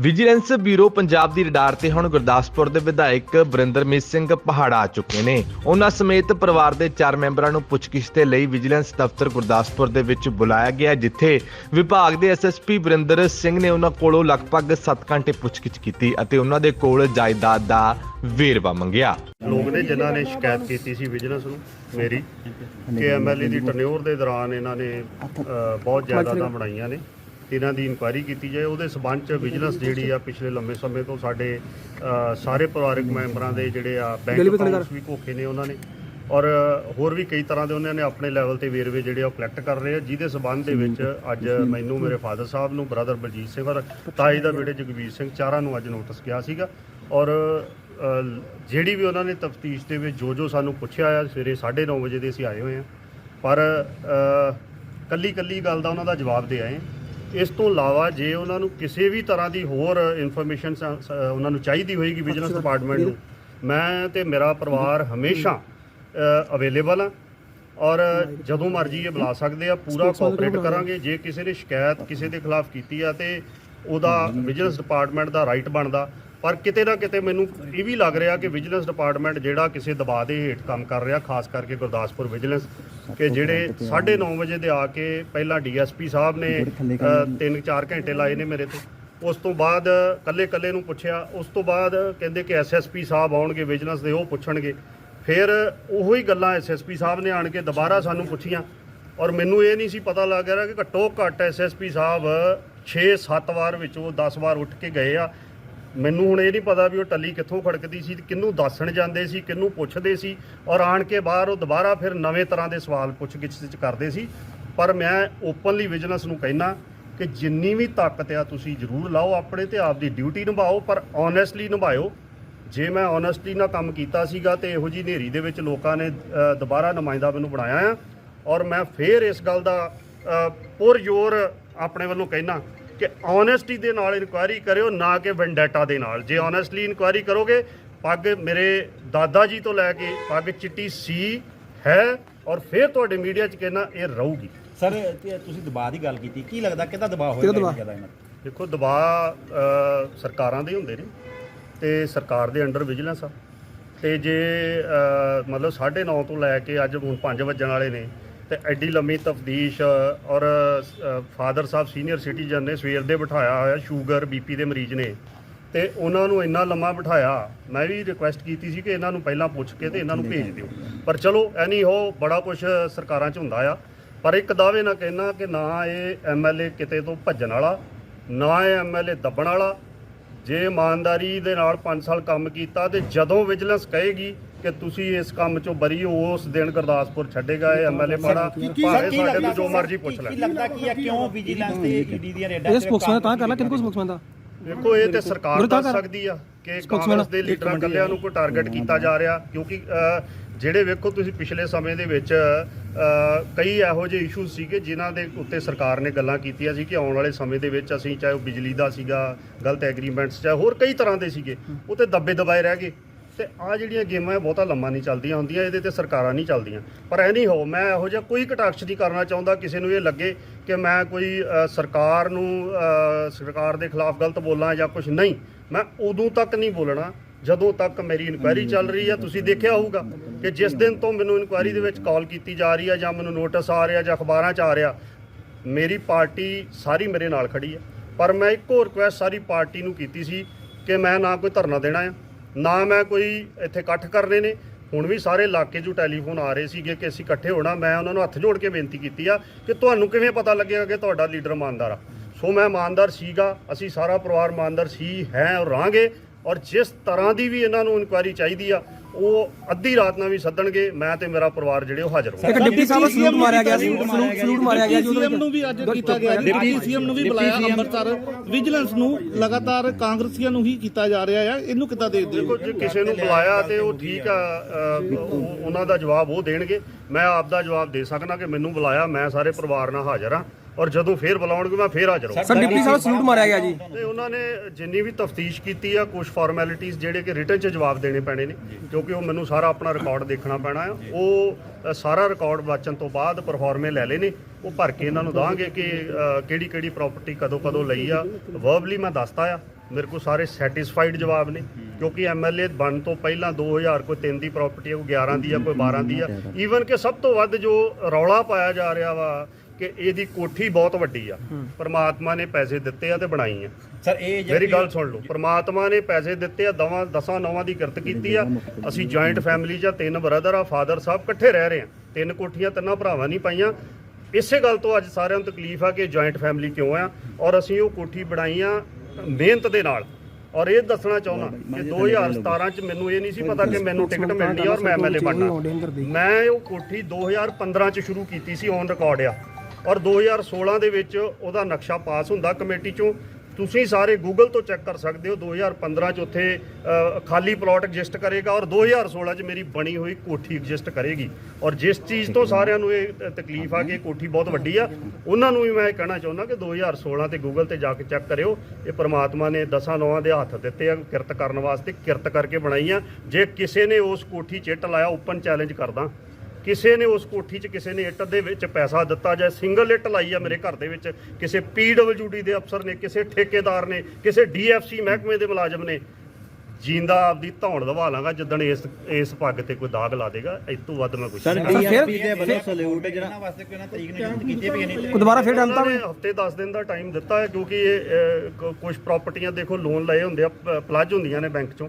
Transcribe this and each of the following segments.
Vigilance bureau Punjab ਦੀ radar ਤੇ ਹੁਣ ਗੁਰਦਾਸਪੁਰ ਦੇ ਵਿਧਾਇਕ ਬਰਿੰਦਰਮੀਤ ਸਿੰਘ ਪਹਾੜਾ ਆ ਚੁੱਕੇ ਨੇ। ਉਹਨਾਂ ਸਮੇਤ ਪਰਿਵਾਰ ਦੇ ਚਾਰ ਮੈਂਬਰਾਂ ਨੂੰ ਪੁੱਛਗਿੱਛ ਦੇ ਲਈ ਵਿਜੀਲੈਂਸ ਦਫ਼ਤਰ ਗੁਰਦਾਸਪੁਰ ਦੇ ਵਿੱਚ ਬੁਲਾਇਆ ਗਿਆ, ਜਿੱਥੇ ਵਿਭਾਗ ਦੇ ਐਸਐਸਪੀ ਬਰਿੰਦਰ ਸਿੰਘ ਨੇ ਉਹਨਾਂ ਕੋਲੋਂ ਲਗਭਗ 7 ਘੰਟੇ ਪੁੱਛਗਿੱਛ ਕੀਤੀ ਅਤੇ ਉਹਨਾਂ ਦੇ ਕੋਲ ਜਾਇਦਾਦ ਦਾ ਵੇਰਵਾ ਮੰਗਿਆ। ਲੋਕ ਨੇ ਜਿਨ੍ਹਾਂ ਨੇ ਸ਼ਿਕਾਇਤ ਕੀਤੀ ਸੀ ਵਿਜੀਲੈਂਸ ਨੂੰ, ਮੇਰੀ, ਕਿ ਐਮਐਲਏ ਦੀ ਟਰਨਿਓਰ ਦੇ ਦੌਰਾਨ ਇਹਨਾਂ ਨੇ ਬਹੁਤ ਜਾਇਦਾਦਾਂ ਬਣਾਈਆਂ ਨੇ। ਇਹਨਾਂ ਦੀ ਇਨਕੁਆਇਰੀ ਕੀਤੀ ਜਾਏ। ਉਹਦੇ ਸਬੰਧ ਚ ਵਿਜੀਲੈਂਸ ਜਿਹੜੀ ਆ ਪਿਛਲੇ ਲੰਮੇ ਸਮੇਂ ਤੋਂ ਸਾਡੇ ਅ, ਸਾਰੇ ਪਰਿਵਾਰਕ ਮੈਂਬਰਾਂ ਦੇ ਜਿਹੜੇ ਆ ਬੈਂਕ ਅਕਾਊਂਟਸ ਵੀ ਘੋਖੇ ਨੇ ਉਹਨਾਂ ਨੇ। ਔਰ ਹੋਰ ਵੀ ਕਈ ਤਰ੍ਹਾਂ ਦੇ ਉਹਨਾਂ ਨੇ ਆਪਣੇ ਲੈਵਲ ਤੇ ਵੇਰਵੇ ਜਿਹੜੇ ਆ ਉਹ ਕਲੈਕਟ ਕਰ ਰਹੇ ਆ। ਜਿਹਦੇ ਸਬੰਧ ਦੇ ਵਿੱਚ ਅੱਜ ਮੈਨੂੰ ਮੇਰੇ ਫਾਦਰ ਸਾਹਿਬ ਨੂੰ ਬ੍ਰਦਰ ਬਲਜੀਤ ਸਿੰਘ ਔਰ ਤਾਈ ਦਾ ਬੇਟੇ ਜਗਵੀਰ ਸਿੰਘ ਚਾਰਾਂ ਨੂੰ ਅੱਜ ਨੋਟਿਸ ਗਿਆ ਸੀਗਾ। ਔਰ ਅ, ਜਿਹੜੀ ਵੀ ਉਹਨਾਂ ਨੇ ਤਫਤੀਸ਼ ਦੇ ਵਿੱਚ ਜੋ ਜੋ ਸਾਨੂੰ ਪੁੱਛਿਆ ਆ ਸਵੇਰੇ 9:30 ਵਜੇ ਦੇ ਅਸੀਂ ਆਏ ਹੋਏ ਆ। ਪਰ ਕੱਲੀ ਕੱਲੀ ਗੱਲ ਦਾ ਉਹਨਾਂ ਦਾ ਜਵਾਬ ਦੇ ਆਏ ਹਾਂ। ਇਸ ਤੋਂ ਇਲਾਵਾ ਜੇ ਉਹਨਾਂ ਨੂੰ ਕਿਸੇ ਵੀ ਤਰ੍ਹਾਂ ਦੀ ਹੋਰ ਇਨਫੋਰਮੇਸ਼ਨ ਉਹਨਾਂ ਨੂੰ ਚਾਹੀਦੀ ਹੋਏਗੀ ਵਿਜੀਲੈਂਸ ਡਿਪਾਰਟਮੈਂਟ ਨੂੰ ਮੈਂ ਤੇ ਮੇਰਾ ਪਰਿਵਾਰ ਹਮੇਸ਼ਾ ਅਵੇਲੇਬਲ ਆ ਔਰ ਜਦੋਂ ਮਰਜ਼ੀ ਇਹ ਬੁਲਾ ਸਕਦੇ ਆ ਪੂਰਾ ਕੋਆਪਰੇਟ ਕਰਾਂਗੇ। ਜੇ ਕਿਸੇ ਨੇ ਸ਼ਿਕਾਇਤ ਕਿਸੇ ਦੇ ਖਿਲਾਫ ਕੀਤੀ ਆ ਤੇ ਉਹਦਾ ਵਿਜੀਲੈਂਸ ਡਿਪਾਰਟਮੈਂਟ ਦਾ ਰਾਈਟ ਬਣਦਾ। ਪਰ ਕਿਤੇ ਨਾ ਕਿਤੇ ਮੈਨੂੰ ਇਹ ਵੀ ਲੱਗ ਰਿਹਾ ਕਿ ਵਿਜੀਲੈਂਸ ਡਿਪਾਰਟਮੈਂਟ ਜਿਹੜਾ ਕਿਸੇ ਦਬਾਅ ਦੇ ਹੇਠ ਕੰਮ ਕਰ ਰਿਹਾ, ਖਾਸ ਕਰਕੇ ਗੁਰਦਾਸਪੁਰ ਵਿਜੀਲੈਂਸ, ਕਿ ਜਿਹੜੇ 9:30 ਵਜੇ ਦੇ ਆ ਕੇ ਪਹਿਲਾਂ ਡੀਐਸਪੀ ਸਾਹਿਬ ਨੇ 3-4 ਘੰਟੇ ਲਾਏ ਨੇ ਮੇਰੇ ਤੇ। ਉਸ ਤੋਂ ਬਾਅਦ ਕੱਲੇ ਕੱਲੇ ਨੂੰ ਪੁੱਛਿਆ, ਉਸ ਤੋਂ ਬਾਅਦ ਕਹਿੰਦੇ ਕਿ ਐਸਐਸਪੀ ਸਾਹਿਬ ਆਉਣਗੇ, ਵਿਜੀਲੈਂਸ ਦੇ ਉਹ ਪੁੱਛਣਗੇ। ਫਿਰ ਉਹੋ ਹੀ ਗੱਲਾਂ ਐਸਐਸਪੀ ਸਾਹਿਬ ਨੇ ਆਣ ਕੇ ਦੁਬਾਰਾ ਸਾਨੂੰ ਪੁੱਛੀਆਂ ਔਰ ਮੈਨੂੰ ਇਹ ਨਹੀਂ ਸੀ ਪਤਾ ਲੱਗ ਰਿਹਾ ਕਿ ਘੱਟੋ ਘੱਟ ਐਸਐਸਪੀ ਸਾਹਿਬ 6-7 ਵਾਰ ਵਿੱਚੋਂ 10 ਵਾਰ ਉੱਠ ਕੇ ਗਏ ਆ। ਮੈਨੂੰ ਹੁਣ ਇਹ ਨਹੀਂ ਪਤਾ ਵੀ ਉਹ ਟੱਲੀ ਕਿੱਥੋਂ ਖੜਕਦੀ ਸੀ ਤੇ ਕਿਹਨੂੰ ਦੱਸਣ ਜਾਂਦੇ ਸੀ, ਕਿਹਨੂੰ ਪੁੱਛਦੇ ਸੀ ਔਰ ਆਣ ਕੇ ਬਾਹਰ ਉਹ ਦੁਬਾਰਾ ਫਿਰ ਨਵੇਂ ਤਰ੍ਹਾਂ ਦੇ ਸਵਾਲ ਪੁੱਛ-ਗਿੱਛ ਕਰਦੇ ਸੀ। ਪਰ ਮੈਂ ਓਪਨਲੀ ਵਿਜੀਲੈਂਸ ਨੂੰ ਕਹਿਣਾ ਕਿ ਜਿੰਨੀ ਵੀ ਤਾਕਤ ਆ ਤੁਸੀਂ ਜ਼ਰੂਰ ਲਾਓ ਆਪਣੇ ਤੇ ਆਪਦੀ ਡਿਊਟੀ ਨਿਭਾਓ, ਪਰ ਓਨੈਸਟਲੀ ਨਿਭਾਓ ਜੇ ਮੈਂ ਓਨੈਸਟਲੀ ਨਾਲ ਕੰਮ ਕੀਤਾ ਸੀਗਾ ਤੇ ਇਹੋ ਜੀ ਹਨੇਰੀ ਦੇ ਵਿੱਚ ਲੋਕਾਂ ਨੇ ਦੁਬਾਰਾ ਨੁਮਾਇੰਦਾ ਮੈਨੂੰ ਬਣਾਇਆ ਆ। ਔਰ ਮੈਂ ਫੇਰ ਇਸ ਗੱਲ ਦਾ ਪੁਰ ਜ਼ੋਰ ਆਪਣੇ ਵੱਲੋਂ ਕਹਿਣਾ ਕਿ ਓਨੈਸਟੀ ਦੇ ਨਾਲ ਇਨਕੁਆਇਰੀ ਕਰਿਓ ਨਾ ਕਿ ਵੈਂਡੇਟਾ ਦੇ ਨਾਲ। ਜੇ ਓਨੈਸਟਲੀ ਇਨਕੁਆਇਰੀ ਕਰੋਗੇ ਪੱਗ ਮੇਰੇ ਦਾਦਾ ਜੀ ਤੋਂ ਲੈ ਕੇ ਪੱਗ ਚਿੱਟੀ ਸੀ ਹੈ ਔਰ ਫਿਰ ਤੁਹਾਡੇ ਮੀਡੀਆ 'ਚ ਕਹਿਣਾ ਇਹ ਰਹੂਗੀ। ਸਰ ਤੇ ਤੁਸੀਂ ਦਬਾਅ ਦੀ ਗੱਲ ਕੀਤੀ। ਕੀ ਲੱਗਦਾ ਕਿਹਦਾ ਦਬਾਅ ਹੋਏਗਾ ਜ਼ਿਆਦਾ ਇਹਨਾਂ ਤੇ? ਦੇਖੋ ਦਬਾਅ ਸਰਕਾਰਾਂ ਦੇ ਹੁੰਦੇ ਨੇ ਤੇ ਸਰਕਾਰ ਦੇ ਅੰਡਰ ਵਿਜੀਲੈਂਸ ਆ। ਤੇ ਜੇ ਅ, ਮਤਲਬ 9:30 ਤੋਂ ਲੈ ਕੇ ਅੱਜ ਹੁਣ 5 ਵਜਣ ਵਾਲੇ ਨੇ ਤੇ ਐਡੀ ਲੰਮੀ ਤਫਦੀਸ਼ ਔਰ ਫਾਦਰ ਸਾਹਿਬ ਸੀਨੀਅਰ ਸਿਟੀਜ਼ਨ ਨੇ ਸਵੇਰ ਦੇ ਬਿਠਾਇਆ ਹੋਇਆ ਸ਼ੂਗਰ, ਬੀਪੀ ਦੇ ਮਰੀਜ਼ ਨੇ। ਤੇ ਉਹਨਾਂ ਨੂੰ ਇੰਨਾ ਲੰਮਾ ਬਿਠਾਇਆ, ਮੈਂ ਵੀ ਰਿਕੁਐਸਟ ਕੀਤੀ ਸੀ ਕਿ ਇਹਨਾਂ ਨੂੰ ਪਹਿਲਾਂ ਪੁੱਛ ਕੇ ਤੇ ਇਹਨਾਂ ਨੂੰ ਭੇਜ ਦਿਓ। ਪਰ ਚਲੋ, ਐਨੀ ਹੋ, ਬੜਾ ਕੁਝ ਸਰਕਾਰਾਂ 'ਚ ਹੁੰਦਾ ਆ। ਪਰ ਇੱਕ ਦਾਅਵੇ ਨਾਲ ਕਹਿਣਾ ਕਿ ਨਾ ਇਹ ਐਮਐਲਏ ਕਿਤੇ ਤੋਂ ਭੱਜਣ ਵਾਲਾ, ਨਾ ਇਹ ਐਮਐਲਏ ਦੱਬਣ ਵਾਲਾ। ਜੇ ਇਮਾਨਦਾਰੀ ਦੇ ਨਾਲ 5 ਸਾਲ ਕੰਮ ਕੀਤਾ ਤੇ ਜਦੋਂ ਵਿਜੀਲੈਂਸ ਕਹੇਗੀ ਕਿ ਤੁਸੀਂ ਇਸ ਕੰਮ ਚੋਂ ਬਰੀ ਹੋ ਉਸ ਦਿਨ ਗੁਰਦਾਸਪੁਰ ਛੱਡੇਗਾ ਇਹ ਐਮਐਲਏ ਪਾੜਾ ਭਾਵੇਂ ਸਾਡੇ ਤੋਂ ਜੋ ਮਰਜ਼ੀ ਪੁੱਛ ਲੈ। ਕੀ ਲੱਗਦਾ ਕੀ ਹੈ? ਕਿਉਂ ਵਿਜੀਲੈਂਸ ਤੇ ਈਡੀ ਦੀਆਂ ਰੇਡਾਂ ਇਹਦੇ ਸਪੋਕਸਮੈਨ ਤਾਂ ਕਰ ਲੈ ਕਿਹਦੇ ਕੋਲ ਸਪੋਕਸਮੈਨ ਦਾ ਦੇਖੋ ਇਹ ਤੇ ਸਰਕਾਰ ਦੱਸ ਕਰ। ਸਕਦੀ ਆ ਕਿ ਕਾਂਗਰਸ ਦੇ ਲੀਡਰਾਂ ਕੱਲਿਆਂ ਨੂੰ ਕੋਈ ਟਾਰਗੇਟ ਕੀਤਾ ਜਾ ਰਿਹਾ ਕਿਉਂਕਿ ਜਿਹੜੇ ਵੇਖੋ ਤੁਸੀਂ ਪਿਛਲੇ ਸਮੇਂ ਦੇ ਵਿੱਚ ਕਈ ਇਹੋ ਜਿਹੇ ਇਸ਼ੂਜ਼ ਸੀਗੇ ਜਿਨ੍ਹਾਂ ਦੇ ਉੱਤੇ ਸਰਕਾਰ ਨੇ ਗੱਲਾਂ ਕੀਤੀਆਂ ਸੀ ਕਿ ਆਉਣ ਵਾਲੇ ਸਮੇਂ ਦੇ ਵਿੱਚ ਅਸੀਂ ਚਾਹੇ ਉਹ ਬਿਜਲੀ ਦਾ ਸੀਗਾ ਗਲਤ ਐਗਰੀਮੈਂਟਸ ਚਾਹੇ ਹੋਰ ਕਈ ਤਰ੍ਹਾਂ ਦੇ ਸੀਗੇ ਉਹ ਤੇ ਦੱਬੇ ਦਬਾਏ ਰਹਿ ਗਏ। ਤੇ ਆ ਜਿਹੜੀਆਂ ਗੇਮਾਂ ਇਹ ਬਹੁਤਾ ਲੰਮਾ ਨਹੀਂ ਚੱਲਦੀਆਂ ਹੁੰਦੀਆਂ ਇਹਦੇ ਤੇ ਸਰਕਾਰਾਂ ਨਹੀਂ ਚੱਲਦੀਆਂ। ਪਰ ਐ ਨਹੀਂ ਹੋ, ਮੈਂ ਇਹੋ ਜਿਹਾ ਕੋਈ ਕਟਾਕਸ਼ ਨਹੀਂ ਕਰਨਾ ਚਾਹੁੰਦਾ ਕਿਸੇ ਨੂੰ ਇਹ ਲੱਗੇ ਕਿ ਮੈਂ ਕੋਈ ਸਰਕਾਰ ਨੂੰ ਸਰਕਾਰ ਦੇ ਖਿਲਾਫ ਗਲਤ ਬੋਲਾਂ ਜਾਂ ਕੁਝ ਨਹੀਂ। ਮੈਂ ਉਦੋਂ ਤੱਕ ਨਹੀਂ ਬੋਲਣਾ, ਜਦੋਂ ਤੱਕ ਮੇਰੀ ਇਨਕੁਆਇਰੀ ਚੱਲ ਰਹੀ ਹੈ ਤੁਸੀਂ ਦੇਖਿਆ ਹੋਊਗਾ ਕਿ ਜਿਸ ਦਿਨ ਤੋਂ ਮੈਨੂੰ ਇਨਕੁਆਇਰੀ ਦੇ ਵਿੱਚ ਕਾਲ ਕੀਤੀ ਜਾ ਰਹੀ ਹੈ ਜਾਂ ਮੈਨੂੰ ਨੋਟਿਸ ਆ ਰਿਹਾ ਜਾਂ ਅਖਬਾਰਾਂ 'ਚ ਆ ਰਿਹਾ, ਮੇਰੀ ਪਾਰਟੀ ਸਾਰੀ ਮੇਰੇ ਨਾਲ ਖੜੀ ਹੈ ਪਰ ਮੈਂ ਇੱਕੋ ਰਿਕੁਐਸਟ ਸਾਰੀ ਪਾਰਟੀ ਨੂੰ ਕੀਤੀ ਸੀ ਕਿ ਮੈਂ ਨਾ ਕੋਈ ਧਰਨਾ ਦੇਣਾ ਹੈ ਨਾ ਮੈਂ ਕੋਈ ਇੱਥੇ ਇਕੱਠ ਕਰਨੇ ਨੇ। ਹੁਣ ਵੀ ਸਾਰੇ ਇਲਾਕੇ 'ਚੋਂ ਟੈਲੀਫੋਨ ਆ ਰਹੇ ਸੀਗੇ ਕਿ ਅਸੀਂ ਇਕੱਠੇ ਹੋਣਾ। ਮੈਂ ਉਹਨਾਂ ਨੂੰ ਹੱਥ ਜੋੜ ਕੇ ਬੇਨਤੀ ਕੀਤੀ ਆ ਕਿ ਤੁਹਾਨੂੰ ਕਿਵੇਂ ਪਤਾ ਲੱਗੇਗਾ ਕਿ ਤੁਹਾਡਾ ਲੀਡਰ ਇਮਾਨਦਾਰ ਆ। ਸੋ ਮੈਂ ਇਮਾਨਦਾਰ ਸੀਗਾ। ਅਸੀਂ ਸਾਰਾ ਪਰਿਵਾਰ ਇਮਾਨਦਾਰ ਸੀ, ਹੈ ਔਰ ਰਹਾਂਗੇ। ਔਰ ਜਿਸ ਤਰ੍ਹਾਂ ਦੀ ਵੀ ਇਹਨਾਂ ਨੂੰ ਇਨਕੁਆਇਰੀ ਚਾਹੀਦੀ ਆ ਉਹ ਅੱਧੀ ਰਾਤ ਨਾਲ ਵੀ ਸੱਦਣਗੇ ਮੈਂ ਤੇ ਮੇਰਾ ਪਰਿਵਾਰ ਜਿਹੜੇ ਉਹ ਹਾਜ਼ਰ ਹੋਣਗੇ। ਇੱਕ ਡਿਪਟੀ ਸਾਹਿਬ ਨੂੰ ਸਲੂਟ ਮਾਰਿਆ ਗਿਆ ਸੀ ਸਲੂਟ ਸਲੂਟ ਮਾਰਿਆ ਗਿਆ ਜੀ ਉਹਦੇ ਸੀਐਮ ਨੂੰ ਵੀ ਅੱਜ ਕੀਤਾ ਗਿਆ। ਡਿਪਟੀ ਸੀਐਮ ਨੂੰ ਵੀ ਬੁਲਾਇਆ ਅੰਮ੍ਰਿਤਸਰ। ਵਿਜੀਲੈਂਸ ਨੂੰ ਲਗਾਤਾਰ ਕਾਂਗਰਸੀਆਂ ਨੂੰ ਹੀ ਕੀਤਾ ਜਾ ਰਿਹਾ ਹੈ ਇਹਨੂੰ ਕਿੱਦਾਂ ਦੇਖਦੇ ਹੋ? ਦੇਖੋ ਜੇ ਕਿਸੇ ਨੂੰ ਬੁਲਾਇਆ ਤੇ ਉਹ ਠੀਕ ਆ ਉਹਨਾਂ ਦਾ ਜਵਾਬ ਉਹ ਦੇਣਗੇ। ਮੈਂ ਆਪ ਦਾ ਜਵਾਬ ਦੇ ਸਕਦਾ ਕਿ ਮੈਨੂੰ ਬੁਲਾਇਆ ਮੈਂ ਸਾਰੇ ਪਰਿਵਾਰ ਨਾਲ ਹਾਜ਼ਰ ਹਾਂ। ਔਰ ਜਦੋਂ ਫੇਰ ਬੁਲਾਉਣਗੇ ਮੈਂ ਫੇਰ ਹਾਜ਼ਰ ਹਾਂ ਸਰ ਡਿਪਟੀ ਸਾਹਿਬ ਸਲੂਟ ਮਾਰਿਆ ਗਿਆ ਜੀ। ਤੇ ਉਹਨਾਂ ਨੇ ਜਿੰਨੀ ਵੀ ਤਫਤੀਸ਼ ਕੀਤੀ ਆ ਕੁਝ ਫਾਰਮੈਲਿਟੀਆਂ ਜਿਹੜੇ ਕਿ ਰਿਟਨ 'ਚ ਜਵਾਬ ਦੇਣੇ ਪੈਣੇ ਨੇ ਕਿਉਂਕਿ ਉਹ ਮੈਨੂੰ ਸਾਰਾ ਆਪਣਾ ਰਿਕਾਰਡ ਦੇਖਣਾ ਪੈਣਾ ਆ। ਉਹ ਸਾਰਾ ਰਿਕਾਰਡ ਵਾਚਣ ਤੋਂ ਬਾਅਦ ਪਰਫਾਰਮੇ ਲੈ ਲਏ ਨੇ। ਉਹ ਭਰ ਕੇ ਇਹਨਾਂ ਨੂੰ ਦਾਂਗੇ ਕਿ ਕਿਹੜੀ ਕਿਹੜੀ ਪ੍ਰਾਪਰਟੀ ਕਦੋਂ ਕਦੋਂ ਲਈ ਆ। ਵਰਬਲੀ ਮੈਂ ਦੱਸਤਾ ਆ ਮੇਰੇ ਕੋਲ ਸਾਰੇ ਸੈਟੀਸਫਾਈਡ ਜਵਾਬ ਨੇ ਕਿਉਂਕਿ ਐਮਐਲਏ ਬਣ ਤੋਂ ਪਹਿਲਾਂ 2000 ਕੋਈ 3 ਦੀ ਪ੍ਰਾਪਰਟੀ ਹੈ ਕੋਈ 11 ਦੀ ਆ ਕੋਈ 12 ਦੀ ਆ। ਈਵਨ ਕਿ ਸਭ ਤੋਂ ਵੱਧ ਜੋ ਰੌਲਾ ਪਾਇਆ ਜਾ ਰਿਹਾ ਵਾ ਕਿ ਇਹਦੀ ਕੋਠੀ ਬਹੁਤ ਵੱਡੀ ਆ। ਪਰਮਾਤਮਾ ਨੇ ਪੈਸੇ ਦਿੱਤੇ ਆ ਤੇ ਬਣਾਈ ਆ। ਸਰ ਇਹ ਜਿਹੜੀ ਮੇਰੀ ਗੱਲ ਸੁਣ ਲਓ ਪ੍ਰਮਾਤਮਾ ਨੇ ਪੈਸੇ ਦਿੱਤੇ ਆ ਦਵਾਂ ਦਸਾਂ ਨੌਵਾਂ ਦੀ ਕਿਰਤ ਕੀਤੀ ਆ। ਅਸੀਂ ਜੁਆਇੰਟ ਫੈਮਿਲੀ ਆ, ਤਿੰਨ ਬ੍ਰਦਰ ਆ ਫਾਦਰ ਸਾਹਿਬ ਇਕੱਠੇ ਰਹਿ ਰਹੇ ਆ। ਤਿੰਨ ਕੋਠੀਆਂ ਤਿੰਨਾਂ ਭਰਾਵਾਂ ਨਹੀਂ ਪਾਈਆਂ। ਇਸੇ ਗੱਲ ਤੋਂ ਅੱਜ ਸਾਰਿਆਂ ਨੂੰ ਤਕਲੀਫ ਆ ਕਿ ਜੁਆਇੰਟ ਫੈਮਿਲੀ ਕਿਉਂ ਆ ਔਰ ਅਸੀਂ ਉਹ ਕੋਠੀ ਬਣਾਈ ਆ ਮਿਹਨਤ ਦੇ ਨਾਲ। ਔਰ ਇਹ ਦੱਸਣਾ ਚਾਹੁੰਦਾ ਕਿ 2017 ਚ ਮੈਨੂੰ ਇਹ ਨਹੀਂ ਸੀ ਪਤਾ ਕਿ ਮੈਨੂੰ ਟਿਕਟ ਮਿਲਣੀ ਔਰ ਮੈਂ ਐਮਐਲਏ ਬਣਨਾ। ਮੈਂ ਉਹ ਕੋਠੀ 2015 ਚ ਸ਼ੁਰੂ ਕੀਤੀ ਸੀ ਔਨ ਰਿਕਾਰਡ ਆ। ਔਰ 2016 ਦੇ ਵਿੱਚ ਉਹਦਾ ਨਕਸ਼ਾ ਪਾਸ ਹੁੰਦਾ ਕਮੇਟੀ ਚੋਂ। ਤੁਸੀਂ ਸਾਰੇ ਗੂਗਲ ਤੋਂ ਚੈੱਕ ਕਰ ਸਕਦੇ ਹੋ 2015 ਚ ਉੱਥੇ ਖਾਲੀ ਪਲਾਟ ਐਗਜ਼ਿਸਟ ਕਰੇਗਾ ਔਰ 2016 ਚ ਮੇਰੀ ਬਣੀ ਹੋਈ ਕੋਠੀ ਐਗਜ਼ਿਸਟ ਕਰੇਗੀ। ਔਰ ਜਿਸ ਚੀਜ਼ ਤੋਂ ਸਾਰਿਆਂ ਨੂੰ ਇਹ ਤਕਲੀਫ ਆ ਕਿ ਕੋਠੀ ਬਹੁਤ ਵੱਡੀ ਆ, ਉਹਨਾਂ ਨੂੰ ਵੀ ਮੈਂ ਇਹ ਕਹਿਣਾ ਚਾਹੁੰਦਾ ਕਿ 2016 ਤੇ ਗੂਗਲ ਤੇ ਜਾ ਕੇ ਚੈੱਕ ਕਰਿਓ। ਇਹ ਪ੍ਰਮਾਤਮਾ ਨੇ ਦਸਾਂ ਨੌਆਂ ਦੇ ਹੱਥ ਦਿੱਤੇ ਆ, ਕਿਰਤ ਕਰਨ ਵਾਸਤੇ ਕਿਰਤ ਕਰਕੇ ਬਣਾਈ ਆ। ਜੇ ਕਿਸੇ ਨੇ ਉਸ ਕੋਠੀ 'ਚ ਇੱਟ ਲਾਇਆ ਓਪਨ ਚੈਲੰਜ ਕਰਦਾ। ਕਿਸੇ ਨੇ ਉਸ ਕੋਠੀ 'ਚ ਕਿਸੇ ਨੇ ਇੱਟ ਦੇ ਵਿੱਚ ਪੈਸਾ ਦਿੱਤਾ ਜਾਂ ਸਿੰਗਲ ਇੱਟ ਲਾਈ ਆ ਮੇਰੇ ਘਰ ਦੇ ਵਿੱਚ ਕਿਸੇ ਪੀਡਬਲਯੂਡੀ ਦੇ ਅਫਸਰ ਨੇ ਕਿਸੇ ਠੇਕੇਦਾਰ ਨੇ ਕਿਸੇ ਡੀਐਫਸੀ ਮਹਿਕਮੇ ਦੇ ਮੁਲਾਜ਼ਮ ਨੇ ਜਿੰਦਾ ਆਪਦੀ ਧੌਣ ਦਵਾ ਲਾਂਗਾ ਜਿੱਦਣ ਇਸ ਇਸ ਪੱਗ ਤੇ ਕੋਈ ਦਾਗ ਲਾ ਦੇਗਾ ਇਸ ਤੋਂ ਵੱਧ ਮੈਂ ਕੁਝ ਫਿਰ ਡੀਐਸਪੀ ਦੇ ਵੱਲੋਂ ਸਲੂਟ ਜਿਹੜਾ ਇਹਨਾਂ ਵਾਸਤੇ ਕੋਈ ਨਾ ਤਰੀਕ ਨਿਯੁਕਤ ਕੀਤੀ ਵੀ ਨਹੀਂ। ਉਹ ਦੁਬਾਰਾ ਫਿਰ ਡੰਤਾ ਵੀ ਹਫ਼ਤੇ 10 ਦਿਨ ਦਾ ਟਾਈਮ ਦਿੱਤਾ ਹੈ ਕਿਉਂਕਿ ਇਹ ਕੁਝ ਪ੍ਰਾਪਰਟੀਆਂ ਦੇਖੋ ਲੋਨ ਲਏ ਹੁੰਦੇ ਆ ਪਲੱਜ ਹੁੰਦੀਆਂ ਨੇ ਬੈਂਕ ਚੋਂ।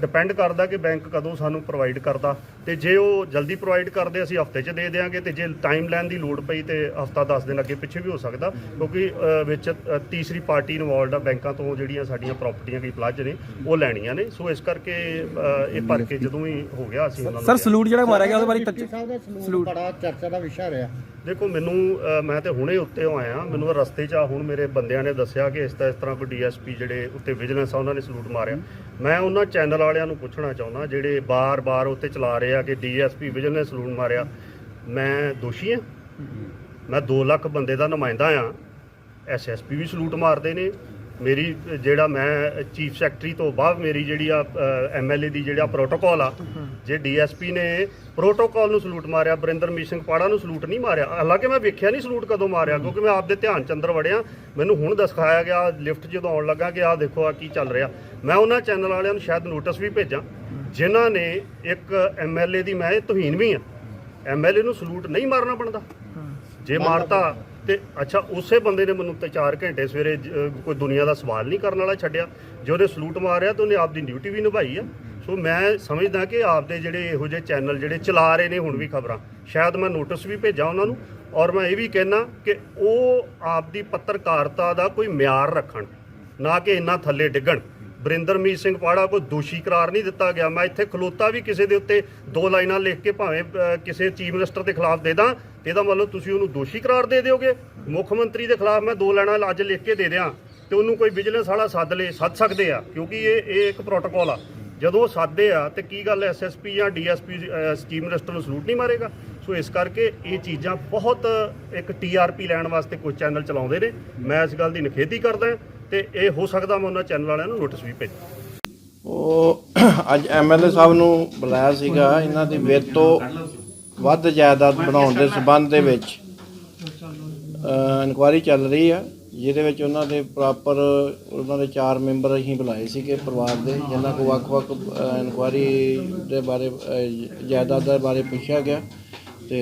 ਡਿਪੈਂਡ ਕਰਦਾ ਕਿ ਬੈਂਕ ਕਦੋਂ ਸਾਨੂੰ ਪ੍ਰੋਵਾਈਡ ਕਰਦਾ। ਤੇ ਜੇ ਉਹ ਜਲਦੀ ਪ੍ਰੋਵਾਈਡ ਕਰਦੇ ਅਸੀਂ ਹਫ਼ਤੇ 'ਚ ਦੇ ਦੇਵਾਂਗੇ ਤੇ ਜੇ ਟਾਈਮ ਲੈਣ ਦੀ ਲੋੜ ਪਈ ਤੇ ਹਫਤਾ 10 ਦਿਨ ਅੱਗੇ ਪਿੱਛੇ ਵੀ ਹੋ ਸਕਦਾ ਕਿਉਂਕਿ ਵਿੱਚ ਤੀਸਰੀ ਪਾਰਟੀ ਇਨਵੋਲਡ ਆ ਬੈਂਕਾਂ ਤੋਂ ਜਿਹੜੀਆਂ ਸਾਡੀਆਂ ਪ੍ਰਾਪਰਟੀਆਂ ਕਈ ਪਲੱਜ ਨੇ ਉਹ ਲੈਣੀਆਂ ਨੇ। ਸੋ ਇਸ ਕਰਕੇ ਇਹ ਭਰ ਕੇ ਜਦੋਂ ਹੀ ਹੋ ਗਿਆ ਅਸੀਂ ਉਹਨਾਂ ਨੂੰ ਸਰ ਸਲੂਟ ਜਿਹੜਾ ਮਾਰਿਆ ਗਿਆ ਉਹਦੇ ਬਾਰੇ ਸਾਹਿਬ ਦਾ ਸਲੂਟ ਬੜਾ ਚਰਚਾ ਦਾ ਵਿਸ਼ਾ ਰਿਹਾ। ਦੇਖੋ ਮੈਨੂੰ ਮੈਂ ਤੇ ਹੁਣੇ ਉੱਤੇ ਆਇਆ ਮੈਨੂੰ ਰਸਤੇ 'ਚ ਆ ਹੁਣ ਮੇਰੇ ਬੰਦਿਆਂ ਨੇ ਦੱਸਿਆ ਕਿ ਇਸ ਤਰ੍ਹਾਂ ਇਸ ਤਰ੍ਹਾਂ ਕੋਈ ਡੀਐਸਪੀ ਜਿਹੜੇ ਉੱਤੇ ਵਿਜੀਲੈਂਸ ਆ ਉਹਨਾਂ ਨੇ ਸਲੂਟ ਮਾਰਿਆ। ਮੈਂ ਉਹਨਾਂ ਚੈਨਲ ਵਾਲਿਆਂ ਨੂੰ ਪੁੱਛਣਾ ਚਾਹੁੰਦਾ ਜਿਹੜੇ ਬਾਰ-ਬਾਰ ਉੱਤੇ ਚਲਾ ਰਹੇ ਆ ਕਿ ਡੀਐਸਪੀ ਵਿਜੀਲੈਂਸ ਸਲੂਟ ਮਾਰਿਆ ਮੈਂ ਦੋਸ਼ੀ ਹਾਂ। ਮੈਂ 2 ਲੱਖ ਬੰਦੇ ਦਾ ਨੁਮਾਇੰਦਾ ਆ ਐਸਐਸਪੀ ਵੀ ਸਲੂਟ ਮਾਰਦੇ ਨੇ। ਮੇਰੀ ਜਿਹੜਾ ਮੈਂ ਚੀਫ ਸੈਕਟਰੀ ਤੋਂ ਬਾਅਦ ਮੇਰੀ ਜਿਹੜੀ ਆ ਐਮਐਲਏ ਦੀ ਜਿਹੜਾ ਪ੍ਰੋਟੋਕਾਲ ਆ ਜੇ ਡੀਐਸਪੀ ਨੇ ਪ੍ਰੋਟੋਕਾਲ ਨੂੰ ਸਲੂਟ ਮਾਰਿਆ ਬਰਿੰਦਰਮੀਤ ਸਿੰਘ ਪਾੜਾ ਨੂੰ ਸਲੂਟ ਨਹੀਂ ਮਾਰਿਆ ਹਾਲਾਂਕਿ ਮੈਂ ਵੇਖਿਆ ਨਹੀਂ ਸਲੂਟ ਕਦੋਂ ਮਾਰਿਆ ਕਿਉਂਕਿ ਮੈਂ ਆਪਦੇ ਧਿਆਨ ਚ ਅੰਦਰ ਵੜਿਆ ਮੈਨੂੰ ਹੁਣ ਦਿਖਾਇਆ ਗਿਆ ਲਿਫਟ ਜਦੋਂ ਆਉਣ ਲੱਗਾ ਕਿ ਆਹ ਦੇਖੋ ਆ ਕੀ ਚੱਲ ਰਿਹਾ। ਮੈਂ ਉਹਨਾਂ ਚੈਨਲ ਵਾਲਿਆਂ ਨੂੰ ਸ਼ਾਇਦ ਨੋਟਿਸ ਵੀ ਭੇਜਾਂ ਜਿਨ੍ਹਾਂ ਨੇ ਇੱਕ ਐਮਐਲਏ ਦੀ ਮੈਂ ਇਹ ਤੋਹੀਨ ਵੀ ਆ ਐਮਐਲਏ ਨੂੰ ਸਲੂਟ ਨਹੀਂ ਮਾਰਨਾ ਬਣਦਾ। ਜੇ ਮਾਰਤਾ ਤੇ ਅੱਛਾ ਉਸੇ ਬੰਦੇ ਨੇ ਮੈਨੂੰ ਤੇ 4 ਘੰਟੇ ਸਵੇਰੇ ਜ- ਕੋਈ ਦੁਨੀਆ ਦਾ ਸਵਾਲ ਨਹੀਂ ਕਰਨ ਵਾਲਾ ਛੱਡਿਆ। ਜੇ ਉਹਨੇ ਸਲੂਟ ਮਾਰਿਆ ਤਾਂ ਉਹਨੇ ਆਪਦੀ ਡਿਊਟੀ ਵੀ ਨਿਭਾਈ ਆ। ਸੋ ਮੈਂ ਸਮਝਦਾ ਕਿ ਆਪਦੇ ਜਿਹੜੇ ਇਹੋ ਜਿਹੇ ਚੈਨਲ ਜਿਹੜੇ ਚਲਾ ਰਹੇ ਨੇ ਹੁਣ ਵੀ ਖਬਰਾਂ ਸ਼ਾਇਦ ਮੈਂ ਨੋਟਿਸ ਵੀ ਭੇਜਾਂ ਉਹਨਾਂ ਨੂੰ। ਔਰ ਮੈਂ ਇਹ ਵੀ ਕਹਿਣਾ ਕਿ ਉਹ ਆਪਦੀ ਪੱਤਰਕਾਰਤਾ ਦਾ ਕੋਈ ਮਿਆਰ ਰੱਖਣ ਨਾ ਕਿ ਇੰਨਾ ਥੱਲੇ ਡਿੱਗਣ। ਬਰਿੰਦਰਮੀਤ ਸਿੰਘ ਪਾੜਾ ਕੋਈ ਦੋਸ਼ੀ ਕਰਾਰ ਨਹੀਂ ਦਿੱਤਾ ਗਿਆ। ਮੈਂ ਇੱਥੇ ਖਲੋਤਾ ਵੀ ਕਿਸੇ ਦੇ ਉੱਤੇ ਦੋ ਲਾਈਨਾਂ ਲਿਖ ਕੇ ਭਾਵੇਂ ਅਹ, ਕਿਸੇ ਚੀਫ ਮਿਨਿਸਟਰ ਦੇ ਖਿਲਾਫ ਦੇ ਦਾਂ। ਤੇ ਇਹਦਾ ਮਤਲਬ ਤੁਸੀਂ ਉਹਨੂੰ ਦੋਸ਼ੀ ਕਰਾਰ ਦੇ ਦਿਓਗੇ। ਮੁੱਖ ਮੰਤਰੀ ਦੇ ਖਿਲਾਫ ਮੈਂ ਦੋ ਲੈਣਾ ਅੱਜ ਲਿਖ ਕੇ ਦੇ ਦਿਆਂ ਤੇ ਉਹਨੂੰ ਕੋਈ ਵਿਜੀਲੈਂਸ ਵਾਲਾ ਸੱਦ ਲੇ, ਸੱਦ ਸਕਦੇ ਆ, ਕਿਉਂਕਿ ਇਹ ਇਹ ਇੱਕ ਪ੍ਰੋਟੋਕੋਲ ਆ। ਜਦੋਂ ਉਹ ਸਾਦੇ ਆ ਤੇ ਕੀ ਗੱਲ ਐਸਐਸਪੀ ਜਾਂ ਡੀਐਸਪੀ ਚੀਫ ਮਿਨਿਸਟਰ ਨੂੰ ਸਲੂਟ ਨਹੀਂ ਮਾਰੇਗਾ? ਸੋ ਇਸ ਕਰਕੇ ਇਹ ਚੀਜ਼ਾਂ ਬਹੁਤ ਇੱਕ ਟੀਆਰਪੀ ਲੈਣ ਵਾਸਤੇ ਕੋਈ ਚੈਨਲ ਚਲਾਉਂਦੇ ਨੇ। ਮੈਂ ਇਸ ਗੱਲ ਦੀ ਨਿਖੇਧੀ ਕਰਦਾ ਤੇ ਇਹ ਹੋ ਸਕਦਾ ਮੈਂ ਉਹਨਾਂ ਚੈਨਲ ਵਾਲਿਆਂ ਨੂੰ ਨੋਟਿਸ ਵੀ ਭੇਜਾਂ। ਉਹ, ਅੱਜ ਐਮਐਲਏ ਸਾਹਿਬ ਨੂੰ ਬੁਲਾਇਆ ਸੀਗਾ। ਇਹਨਾਂ ਦੀ ਵਿੱਤ ਤੋਂ ਵੱਧ ਜਾਇਦਾਦ ਬਣਾਉਣ ਦੇ ਸਬੰਧ ਦੇ ਵਿੱਚ ਇਨਕੁਆਇਰੀ ਚੱਲ ਰਹੀ ਆ, ਜਿਹਦੇ ਵਿੱਚ ਉਹਨਾਂ ਦੇ ਪ੍ਰੋਪਰ ਉਹਨਾਂ ਦੇ ਚਾਰ ਮੈਂਬਰ ਅਸੀਂ ਬੁਲਾਏ ਸੀਗੇ ਪਰਿਵਾਰ ਦੇ, ਜਿਨ੍ਹਾਂ ਕੋ ਵੱਖ-ਵੱਖ ਇਨਕੁਆਇਰੀ ਦੇ ਬਾਰੇ ਜਾਇਦਾਦ ਦੇ ਬਾਰੇ ਪੁੱਛਿਆ ਗਿਆ। ਤੇ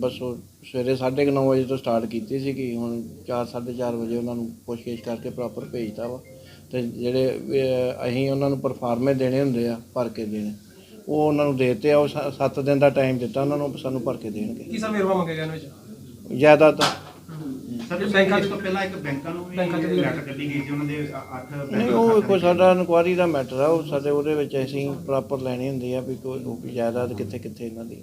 ਬਸ ਉਹ ਸਵੇਰੇ 9:30 ਵਜੇ ਤੋਂ ਸਟਾਰਟ ਕੀਤੀ ਸੀ ਕਿ ਹੁਣ 4:30 ਵਜੇ ਉਹਨਾਂ ਨੂੰ ਪੁੱਛਗਿੱਛ ਕਰਕੇ ਪ੍ਰੋਪਰ ਭੇਜਤਾ ਵਾ। ਤੇ ਜਿਹੜੇ ਅਸੀਂ ਉਹਨਾਂ ਨੂੰ ਪਰਫਾਰਮੇ ਦੇਣੇ ਹੁੰਦੇ ਆ, ਭਰ ਕੇ ਦੇਣੇ। ਉਹ ਉਹਨਾਂ ਨੂੰ ਦੇਤੇ ਆ ਉਹ 7 ਦਿਨ ਦਾ ਟਾਈਮ ਦਿੱਤਾ ਉਹਨਾਂ ਨੂੰ ਸਾਨੂੰ ਭਰ ਕੇ ਦੇਣਗੇ। ਕੀ ਸਰ ਵੇਰਵਾ ਮੰਗਿਆ ਗਿਆ ਇਹਨਾਂ ਵਿੱਚ? ਜਾਇਦਾਦ ਸਰ ਬੈਂਕਾਂ ਤੋਂ ਪਹਿਲਾਂ ਇੱਕ ਬੈਂਕਾਂ ਨੂੰ ਵੀ ਲੈਟਰ ਕੱਢੀ ਗਈ ਸੀ ਉਹਨਾਂ ਦੇ ਅ- ਅੱਠ ਨਹੀਂ ਉਹ ਕੋਈ ਸਾਡਾ ਇਨਕੁਆਰੀ ਦਾ ਮੈਟਰ ਆ ਉਹ ਸਾਡੇ ਉਹਦੇ ਵਿੱਚ ਅਸੀਂ ਪ੍ਰੋਪਰ ਲੈਣੀ ਹੁੰਦੀ ਆ ਵੀ ਕੋਈ ਉਹ ਜਾਇਦਾਦ ਕਿੱਥੇ ਕਿੱਥੇ ਇਹਨਾਂ ਦੀ।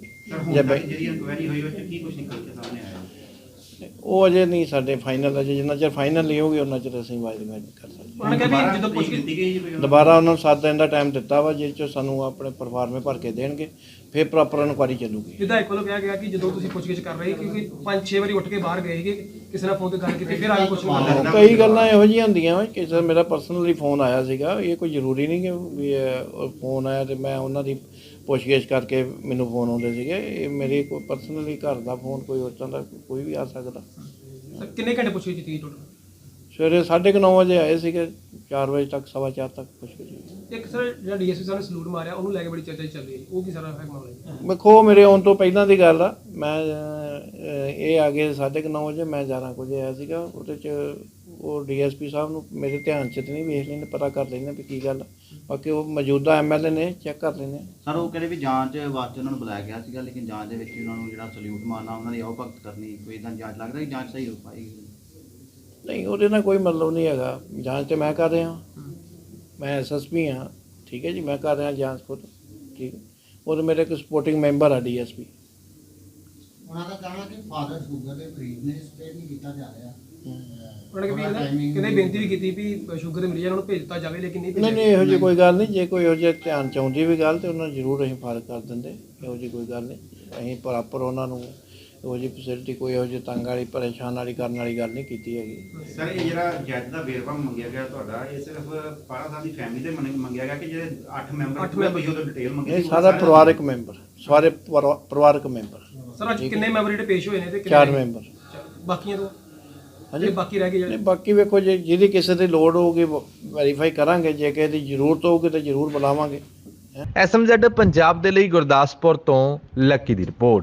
ਜਿਹੜੀ ਇਨਕੁਆਇਰੀ ਹੋਈ ਉਹ 'ਚ ਕੀ ਕੁਝ ਨਿਕਲ ਕੇ ਸਾਹਮਣੇ ਆਇਆ? ਉਹ ਅਜੇ ਨਹੀਂ ਸਾਡੇ ਫਾਈਨਲ ਅਜੇ ਜਿੰਨਾ ਚਿਰ ਫਾਈਨਲ ਨਹੀਂ ਹੋਊਗੀ ਉਹਨਾਂ ਚਿਰ ਅਸੀਂ ਵਾਇਦ ਨਹੀਂ ਕਰ ਸਕਦੇ ਉਹਨਾਂ ਨੇ ਕਿਹਾ ਵੀ ਜਦੋਂ ਪੁੱਛ ਦਿੱਤੀ ਗਈ ਜੀ ਕੋਈ ਉਹਨਾਂ ਦੁਬਾਰਾ ਉਹਨਾਂ ਨੂੰ 7 ਦਿਨ ਦਾ ਟਾਈਮ ਦਿੱਤਾ ਵਾ ਜਿਸ ਚ ਸਾਨੂੰ ਆਪਣੇ ਪਰਫਾਰਮੇ ਭਰ ਕੇ ਦੇਣਗੇ ਫਿਰ ਪ੍ਰੋਪਰ ਇਨਕੁਆਰੀ ਚੱਲੂਗੀ। ਵਿਧਾਇਕ ਵੱਲੋਂ ਕਿਹਾ ਗਿਆ ਕਿ ਜਦੋਂ ਤੁਸੀਂ ਪੁੱਛਗਿੱਛ ਕਰ ਰਹੇ ਕਿਉਂਕਿ ਪੰਜ ਛੇ ਵਾਰੀ ਉੱਠ ਕੇ ਬਾਹਰ ਗਏ ਸੀਗੇ ਕਿਸੇ ਨਾਲ ਫੋਨ ਤੇ ਗੱਲ ਕੀਤੀ ਫਿਰ ਆ ਕੇ ਕੁਝ ਮੰਨ ਕਈ ਗੱਲਾਂ ਇਹੋ ਜਿਹੀਆਂ ਹੁੰਦੀਆਂ ਵਾ ਕਿਸੇ ਦਾ ਮੇਰਾ ਪਰਸਨਲੀ ਫੋਨ ਆਇਆ ਸੀਗਾ ਇਹ ਕੋਈ ਜ਼ਰੂਰੀ ਨਹੀਂ ਕਿ ਵੀ ਫੋਨ ਆਇਆ ਤੇ ਮੈਂ ਉਹਨਾਂ ਦੀ ਪੁੱਛਗਿੱਛ ਕਰਕੇ ਮੈਨੂੰ ਫੋਨ ਆਉਂਦੇ ਸੀਗੇ ਇਹ ਮੇਰੇ ਕੋਈ ਪਰਸਨਲੀ ਘਰ ਦਾ ਫੋਨ ਕੋਈ ਉਸ ਤਰ੍ਹਾਂ ਦਾ ਕੋਈ ਵੀ ਆ ਸਕਦਾ। ਸਰ ਕਿੰਨੇ ਘੰਟੇ ਪੁੱਛਗਿੱਛ ਕੀਤੀ ਟੋਟਲ ਸਵੇਰੇ 9:30 ਵਜੇ ਆਏ ਸੀਗੇ 4 ਵਜੇ ਤੱਕ ਸਵਾ ਚਾਰ ਤੱਕ ਕੁਛ ਵਜੇ ਇੱਕ ਸਰ ਜਿਹੜਾ ਡੀਐਸਪੀ ਸਾਹਿਬ ਨੇ ਸਲੂਟ ਮਾਰਿਆ ਉਹਨੂੰ ਲੈ ਕੇ ਬੜੀ ਚਰਚਾ ਚੱਲ ਰਹੀ ਹੈ। ਉਹ ਕੀ ਸਾਰਾ ਹੈ ਮਾਮਲਾ ਜੀ ਵੇਖੋ ਮੇਰੇ ਆਉਣ ਤੋਂ ਪਹਿਲਾਂ ਦੀ ਗੱਲ ਆ। ਮੈਂ ਅਹ, ਇਹ ਆ ਗਏ 9:30 ਵਜੇ ਮੈਂ 11 ਕੁ ਵਜੇ ਆਇਆ ਸੀਗਾ। ਉਹਦੇ ਚ ਉਹ ਡੀਐਸਪੀ ਸਾਹਿਬ ਨੂੰ ਮੇਰੇ ਧਿਆਨ ਚ ਤੇ ਨਹੀਂ ਵੇਖ ਲੈਂਦੇ ਪਤਾ ਕਰ ਲੈਂਦੇ ਵੀ ਕੀ ਗੱਲ ਆ। ਬਾਕੀ ਉਹ ਮੌਜੂਦਾ ਐਮਐਲਏ ਨੇ ਚੈੱਕ ਕਰ ਲੈਂਦੇ ਆ। ਸਰ ਉਹ ਕਹਿੰਦੇ ਵੀ ਜਾਂਚ ਵਾਸਤੇ ਉਹਨਾਂ ਨੂੰ ਬੁਲਾਇਆ ਗਿਆ ਸੀਗਾ ਲੇਕਿਨ ਜਾਂਚ ਦੇ ਵਿੱਚ ਉਹਨਾਂ ਨੂੰ ਜਿਹੜਾ ਸਲੂਟ ਮਾਰਨਾ ਉਹਨਾਂ ਦੀ ਆਓ ਭਗਤ ਕਰਨੀ ਕੋਈ ਇਦਾਂ ਜਾਂਚ ਲੱਗਦਾ ਕਿ ਜਾਂਚ ਸਹੀ ਹੋ ਪਾਏਗੀ? ਨਹੀਂ ਉਹਦੇ ਨਾਲ ਕੋਈ ਮਤਲਬ ਨਹੀਂ ਹੈਗਾ। ਜਾਂਚ ਤੇ ਮੈਂ ਕਰ ਰਿਹਾ। ਮੈਂ ਐਸਐਸਪੀ ਹਾਂ। ਠੀਕ ਹੈ ਜੀ ਮੈਂ ਕਰ ਰਿਹਾ ਜਾਂਚ ਖੁਦ। ਠੀਕ। ਉਹ ਤਾਂ ਮੇਰੇ ਇੱਕ ਸਪੋਰਟਿੰਗ ਮੈਂਬਰ ਆ ਡੀਐਸਪੀ ਉਹਨਾਂ ਦਾ ਕਹਿਣਾ ਕਿ ਫਾਦਰ ਸ਼ੂਗਰ ਦੇ ਮਰੀਜ਼ ਨੇ ਸਟੇ ਨਹੀਂ ਕੀਤਾ ਜਾ ਰਿਹਾ। ਉਹਨਾਂ ਨੇ ਵੀ ਕਹਿੰਦੇ ਬੇਨਤੀ ਵੀ ਕੀਤੀ ਵੀ ਸ਼ੂਗਰ ਦੇ ਮਰੀਜ਼ਾਂ ਨੂੰ ਭੇਜ ਦਿੱਤਾ ਜਾਵੇ ਲੇਕਿਨ ਨਹੀਂ ਨਹੀਂ ਭੇਜਿਆ। ਨਹੀਂ ਇਹੋ ਜਿਹੀ ਕੋਈ ਗੱਲ ਨਹੀਂ। ਜੇ ਕੋਈ ਇਹੋ ਜਿਹੇ ਧਿਆਨ ਚ ਆਉਂਦੀ ਵੀ ਗੱਲ ਤੇ ਉਹਨਾਂ ਨੂੰ ਜ਼ਰੂਰ ਅਸੀਂ ਫਾਰਗ ਕਰ ਦਿੰਦੇ। ਇਹੋ ਜਿਹੀ ਕੋਈ ਗੱਲ ਨਹੀਂ। ਅਸੀਂ ਪ੍ਰੋਪਰ ਉਹਨਾਂ ਨੂੰ ਇਹੋ ਜਿਹੀ ਫੈਸਿਲਿਟੀ ਕੋਈ ਇਹੋ ਜਿਹੀ ਤੰਗ ਵਾਲੀ ਪਰੇਸ਼ਾਨ ਵਾਲੀ ਕਰਨ ਵਾਲੀ ਗੱਲ ਨਹੀਂ ਕੀਤੀ ਹੈਗੀ। ਸਰ ਇਹ ਜਿਹੜਾ ਜੱਜ ਦਾ ਵੇਰਵਾ ਮੰਗਿਆ ਗਿਆ ਤੁਹਾਡਾ ਇਹ ਸਿਰਫ ਪਾਰਾ ਸਾਹਿਬ ਦੀ ਫੈਮਿਲੀ ਦੇ ਮੰਗ- ਮੰਗਿਆ ਗਿਆ ਕਿ ਜਿਹੜੇ 8 ਮੈਂਬਰ ਅੱਠ ਮੈਂਬਰ। ਕੋਈ ਉਹਦਾ ਡਿਟੇਲ ਮੰਗੀ ਇਹ ਸੀ, ਉਹ ਸਾਰਾ ਪਰਿਵਾਰਕ ਮੈਂਬਰ ਸਾਰੇ ਪਰਿਵਾ- ਪਰਿਵਾਰਕ ਮੈਂਬਰ ਸਰ ਅੱਜ ਕਿੰਨੇ ਮੈਂਬਰ ਜਿਹੜੇ ਪੇਸ਼ ਹੋਏ ਨੇ ਤੇ ਕਿੰਨੇ ਚਾਰ ਮੈਂਬਰ ਬਾਕੀਆਂ ਤੋਂ? ਹਾਂਜੀ। ਜਿਹੜੇ ਬਾਕੀ ਰਹਿ ਗਏ ਜਿਹੜੇ? ਨਹੀਂ ਬਾਕੀ ਵੇਖੋ ਜੇ ਜਿਹਦੀ ਕਿਸੇ ਦੀ ਲੋੜ ਹੋਊਗੀ ਵੈਰੀਫਾਈ ਕਰਾਂਗੇ ਜੇ ਕਿਸੇ ਦੀ ਜ਼ਰੂਰਤ ਹੋਊਗੀ ਤਾਂ ਜ਼ਰੂਰ ਬੁਲਾਵਾਂਗੇ। ਐਸਐਮਜ਼ੈਡ ਪੰਜਾਬ ਦੇ ਲਈ ਗੁਰਦਾਸਪੁਰ ਤੋਂ ਲੱਕੀ ਦੀ ਰਿਪੋਰਟ।